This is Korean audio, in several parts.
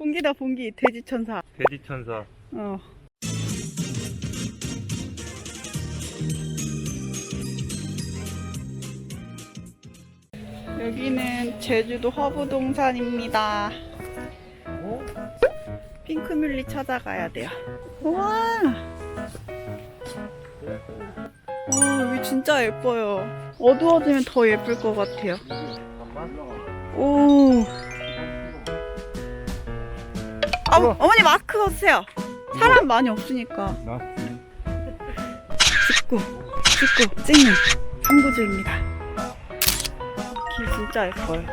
봉기다 봉기 돼지 천사. 돼지 천사. 어. 여기는 제주도 허브동산입니다. 핑크뮬리 찾아가야 돼요. 우와! 와, 여기 진짜 예뻐요. 어두워지면 더 예쁠 것 같아요. 오. 아, 어머니 마스크 벗으세요. 사람 많이 없으니까. 직구, 직구, 찍는 삼구주입니다. 길 진짜 예뻐요.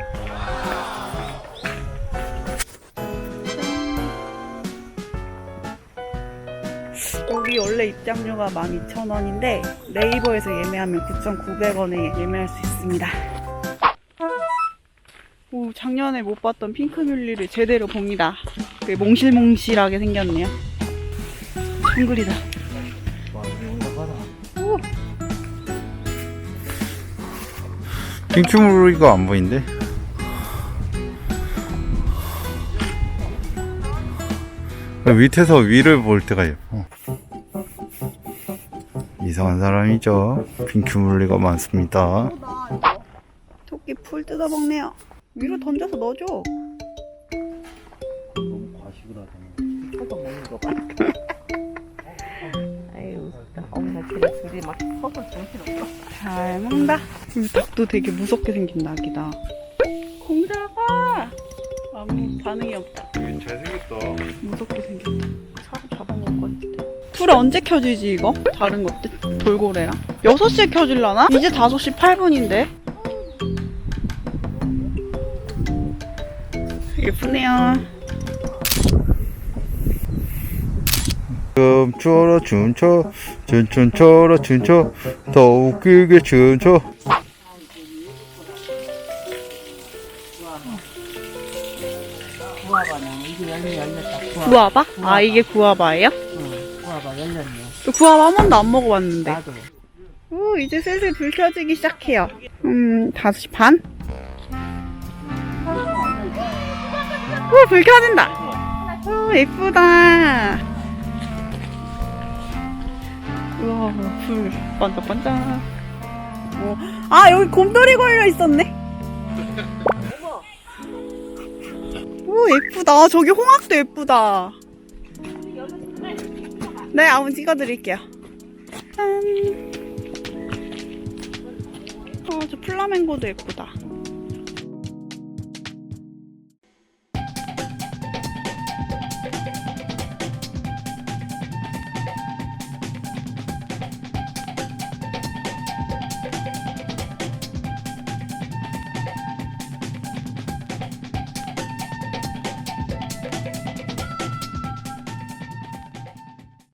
짠. 여기 원래 입장료가 12,000원인데 네이버에서 예매하면 9,900원에 예매할 수 있습니다. 오, 작년에 못 봤던 핑크뮬리를 제대로 봅니다. 그 몽실몽실하게 생겼네요. 한글이다. 오, 핑크물이가 안 보이는데? 밑에서 위를 볼 때가 예뻐. 이상한 사람이죠. 핑크물리가 많습니다. 토끼 풀 뜯어먹네요. 위로 던져서 넣어줘. 아유, 어머나 그래 둘이 막 서서 정신없어. 잘 먹는다. 이 닭도 되게 무섭게 생긴 닭이다. 공자가 아무 반응이 없다. 잘생겼다. 무섭게 생겼다. 사람 잡아먹을 것 같은데. 불 언제 켜지지 이거? 다른 것들? 돌고래랑 6시에 켜질라나? 이제 5시 8분인데 예쁘네요 춤춰라 춤춰 춘춘춰라 춘춰 더 웃기게. 구아, 구아바? 아 이게 구아바예요? 응, 구아바 열렸네. 저 구아바 한 번도 안 먹어봤는데 나도. 오 이제 슬슬 불 켜지기 시작해요 음 5시 반? 오불 켜진다 오 예쁘다. 우와 불. 반짝반짝. 오, 아 여기 곰돌이 걸려 있었네? 오 예쁘다. 아, 저기 홍학도 예쁘다. 네 한번 찍어드릴게요. 짠. 아, 저 플라멩고도 예쁘다.